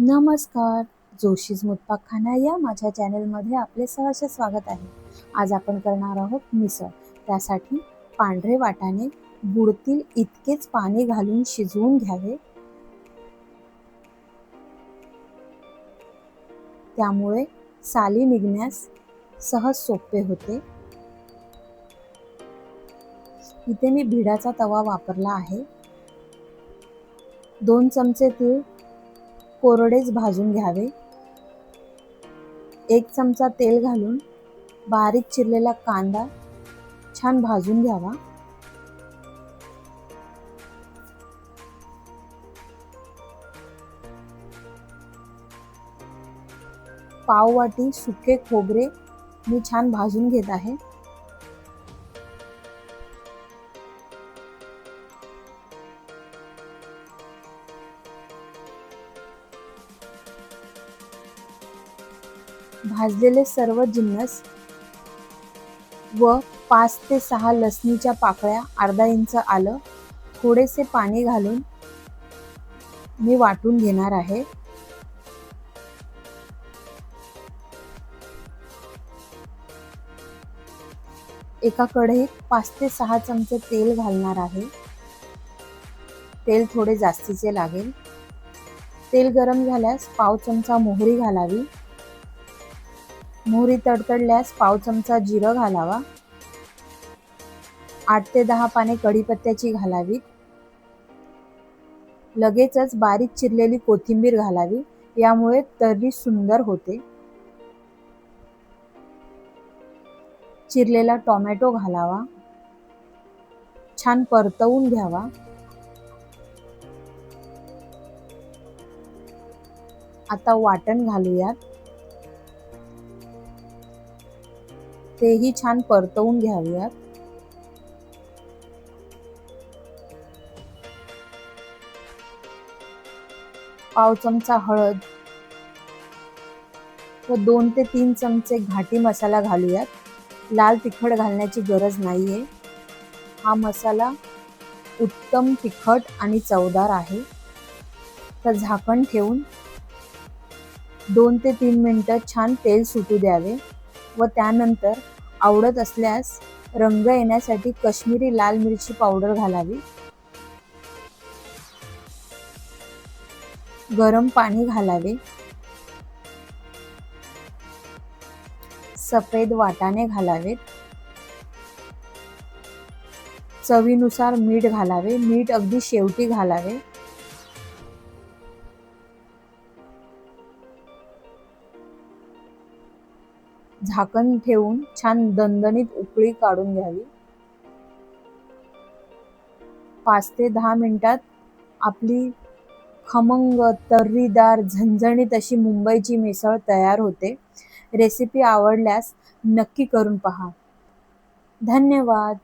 नमस्कार. जोशीज मुतपाकखाना या माझ्या चॅनलमध्ये आपले सहर्ष स्वागत आहे. आज आपण करणार आहोत मिसळ. त्यासाठी पांढरे वाटाणे बुडतील इतकेच पाणी घालून शिजवून घ्यावे. त्यामुळे साली निघण्यास सहज सोपे होते. इथे मी भिडाचा तवा वापरला आहे. दोन चमचे तीळ कोरडेच भाजून घ्यावे. एक चमचा तेल घालून बारीक चिरलेला कांदा छान भाजून घ्यावा. पाव वाटी सुके खोबरे मी छान भाजून घेत आहे. भाजलेले सर्व जिन्नस व पाच ते सहा लसणीच्या पाकळ्या अर्धा इंच आलं थोडेसे पाणी घालून मी वाटून घेणार आहे. एका कढईत पाच ते सहा चमचे तेल घालणार आहे. तेल थोडे जास्तीचे लागेल. तेल गरम झाल्यास पाव चमचा मोहरी घालावी. मोहरी तडतडल्यास पाव चमचा जिरं घालावा. आठ ते दहा पाने कढीपत्त्याची घालावी लगेचच बारीक चिरलेली कोथिंबीर घालावी. यामुळे तर्री सुंदर होते. चिरलेला टोमॅटो घालावा. छान परतवून घ्यावा. आता वाटण घालूयात. तेही छान परतवून घ्याव्यात. पाव चमचा हळद. व दोन ते तीन चमचे घाटी मसाला घालूयात. लाल तिखट घालण्याची गरज नाहीये. हा मसाला उत्तम तिखट आणि चवदार आहे. तर झाकण ठेवून दोन ते तीन मिनटं छान तेल सुटू द्यावे. व त्यानंतर आवडत असल्यास रंग येण्यासाठी कश्मीरी लाल मिरची पावडर घालावी. गरम पाणी घालावे. सफेद वाटाणे घालावेत. चवीनुसार मीठ घालावे. मीठ अगदी शेवटी घालावे. झाकण ठेवून छान दणदणीत उकळी काढून घ्यावी. पाच ते दहा मिनिटात आपली खमंग तर्रीदार झणझणीत अशी मुंबईची मिसळ तयार होते. रेसिपी आवडल्यास नक्की करून पहा. धन्यवाद.